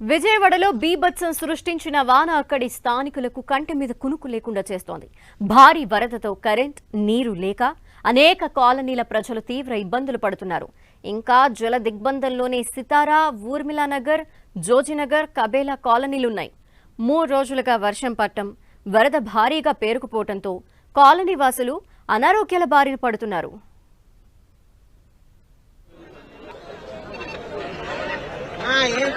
విజయవాడలో బీభత్సం సృష్టించిన వాన అక్కడి స్థానికులకు కంటి మీద కునుకు లేకుండా చేస్తోంది. భారీ వరదతో కరెంట్ నీరు లేక అనేక కాలనీల ప్రజలు తీవ్ర ఇబ్బందులు పడుతున్నారు. ఇంకా జల దిగ్బంధంలోని సితారా ఊర్మిళానగర్ జోజినగర్ కబేలా కాలనీలున్నాయి. మూడు రోజులుగా వర్షం పట్టం వరద భారీగా పేరుకుపోవడంతో కాలనీ వాసులు అనారోగ్యాల బారిన పడుతున్నారు. ఏం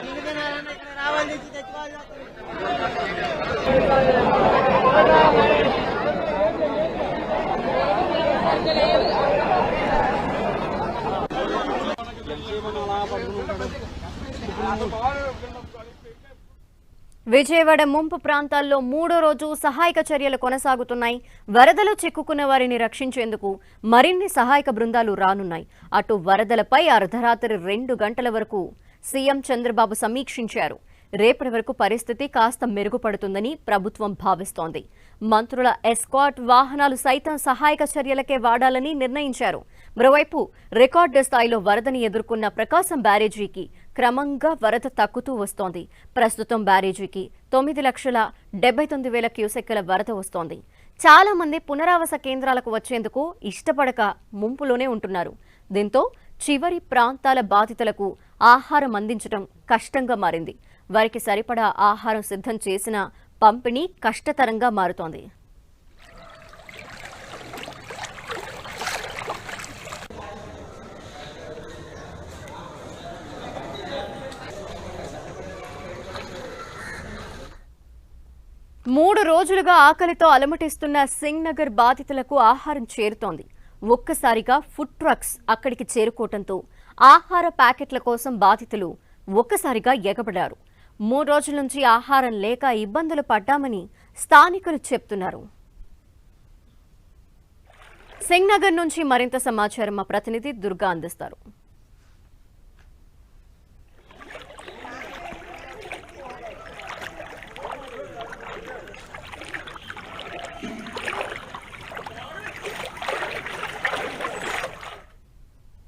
విజయవాడ ముంపు ప్రాంతాల్లో మూడో రోజు సహాయక చర్యలు కొనసాగుతున్నాయి. వరదలు చిక్కుకున్న వారిని రక్షించేందుకు మరిన్ని సహాయక బృందాలు రానున్నాయి. అటు వరదలపై అర్ధరాత్రి రెండు గంటల వరకు సీఎం చంద్రబాబు సమీక్షించారు. రేపటి వరకు పరిస్థితి కాస్త మెరుగుపడుతుందని ప్రభుత్వం భావిస్తోంది. మంత్రుల ఎస్కాట్ వాహనాలు సైతం సహాయక చర్యలకే వాడాలని నిర్ణయించారు. మరోవైపు రికార్డు స్థాయిలో వరదని ఎదుర్కొన్న ప్రకాశం బ్యారేజీకి క్రమంగా వరద తగ్గుతూ వస్తోంది. ప్రస్తుతం బ్యారేజీకి తొమ్మిది లక్షల డెబ్బై తొమ్మిది వేల క్యూసెక్కుల వరద వస్తోంది. చాలా మంది పునరావాస కేంద్రాలకు వచ్చేందుకు ఇష్టపడక ముంపులోనే ఉంటున్నారు. దీంతో చివరి ప్రాంతాల బాధితులకు ఆహారం అందించడం కష్టంగా మారింది. వారికి సరిపడా ఆహారం సిద్ధం చేసిన పంపిణీ కష్టతరంగా మారుతోంది. మూడు రోజులుగా ఆకలితో అలమటిస్తున్న సింగ్ నగర్ బాధితులకు ఆహారం చేరుతోంది. ఒక్కసారిగా ఫుడ్ ట్రక్స్ అక్కడికి చేరుకోవడంతో ఆహార ప్యాకెట్ల కోసం బాధితులు ఒక్కసారిగా ఎగబడారు. మూడు రోజుల నుంచి ఆహారం లేక ఇబ్బందులు పడ్డామని స్థానికులు చెప్తున్నారు. సింగ్నగర్ నుంచి మరింత సమాచారం మా ప్రతినిధి దుర్గా అందిస్తారు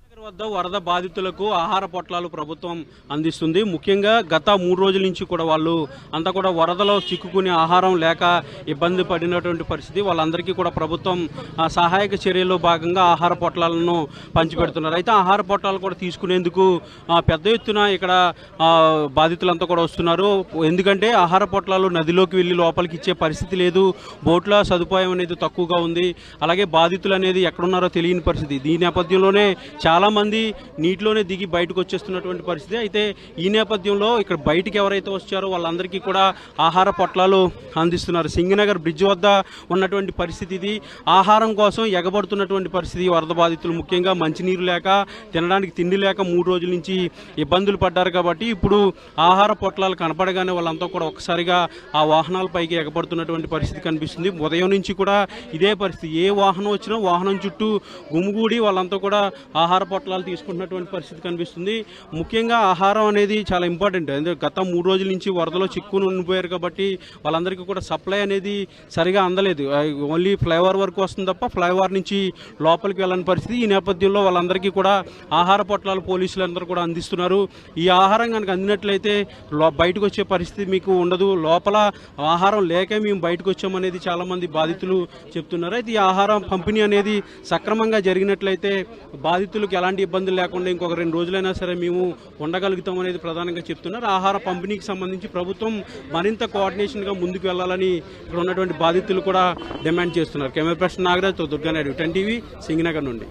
నగర్ వద్ద వరద బాధితులకు ఆహార పొట్లాలు ప్రభుత్వం అందిస్తుంది. ముఖ్యంగా గత మూడు రోజుల నుంచి కూడా వాళ్ళు అంతా కూడా వరదలో చిక్కుకునే ఆహారం లేక ఇబ్బంది పడినటువంటి పరిస్థితి. వాళ్ళందరికీ కూడా ప్రభుత్వం సహాయక చర్యల్లో భాగంగా ఆహార పొట్లాలను పంచిపెడుతున్నారు. అయితే ఆహార పొట్లాలు కూడా తీసుకునేందుకు పెద్ద ఎత్తున ఇక్కడ బాధితులంతా కూడా వస్తున్నారు. ఎందుకంటే ఆహార పొట్లాలు నదిలోకి వెళ్ళి లోపలికి ఇచ్చే పరిస్థితి లేదు. బోట్ల సదుపాయం అనేది తక్కువగా ఉంది. అలాగే బాధితులు అనేది ఎక్కడున్నారో తెలియని పరిస్థితి. ఈ నేపథ్యంలోనే చాలామంది మంది నీటిలోనే దిగి బయటకు వచ్చేస్తున్నటువంటి పరిస్థితి. అయితే ఈ నేపథ్యంలో ఇక్కడ బయటికి ఎవరైతే వచ్చారో వాళ్ళందరికీ కూడా ఆహార పొట్లాలు అందిస్తున్నారు. సింగనగర్ బ్రిడ్జ్ వద్ద ఉన్నటువంటి పరిస్థితి ఇది. ఆహారం కోసం ఎగబడుతున్నటువంటి పరిస్థితి వరద బాధితులు ముఖ్యంగా మంచినీరు లేక తినడానికి తిండి లేక మూడు రోజుల నుంచి ఇబ్బందులు పడ్డారు కాబట్టి ఇప్పుడు ఆహార పొట్లాలు కనపడగానే వాళ్ళంతా కూడా ఒక్కసారిగా ఆ వాహనాల పైకి ఎగబడుతున్నటువంటి పరిస్థితి కనిపిస్తుంది. ఉదయం నుంచి కూడా ఇదే పరిస్థితి. ఏ వాహనం వచ్చినా వాహనం చుట్టూ గుమిగూడి వాళ్ళంతా కూడా ఆహార పొట్లాలు తీసుకుంటున్నటువంటి పరిస్థితి కనిపిస్తుంది. ముఖ్యంగా ఆహారం అనేది చాలా ఇంపార్టెంట్. ఎందుకంటే గత మూడు రోజుల నుంచి వరదలో చిక్కును ఉండిపోయారు కాబట్టి వాళ్ళందరికీ కూడా సప్లై అనేది సరిగా అందలేదు. ఓన్లీ ఫ్లైఓవర్ వరకు వస్తుంది తప్ప ఫ్లైఓవర్ నుంచి లోపలికి వెళ్ళని పరిస్థితి ఈ నేపథ్యంలో వాళ్ళందరికీ కూడా ఆహార పొట్లాలు పోలీసులు అందరూ కూడా అందిస్తున్నారు. ఈ ఆహారం కనుక అందినట్లయితే లో బయటకు వచ్చే పరిస్థితి మీకు ఉండదు. లోపల ఆహారం లేకే మేము బయటకు వచ్చామనేది చాలామంది బాధితులు చెప్తున్నారు. అయితే ఈ ఆహారం పంపిణీ అనేది సక్రమంగా జరిగినట్లయితే బాధితులకు ఎలాంటి ఎలాంటి ఇబ్బందులు లేకుండా ఇంకొక రెండు రోజులైనా సరే మేము ఉండగలుగుతాం అనేది ప్రధానంగా చెప్తున్నారు. ఆహార పంపిణీకి సంబంధించి ప్రభుత్వం మరింత కోఆర్డినేషన్గా ముందుకు వెళ్ళాలని ఇక్కడ ఉన్నటువంటి బాధితులు కూడా డిమాండ్ చేస్తున్నారు. కెమెరా పర్సన్ నాగరాజ్తో దుర్గానాయుడు టెన్ టీవీ సింగనగర్ నుండి.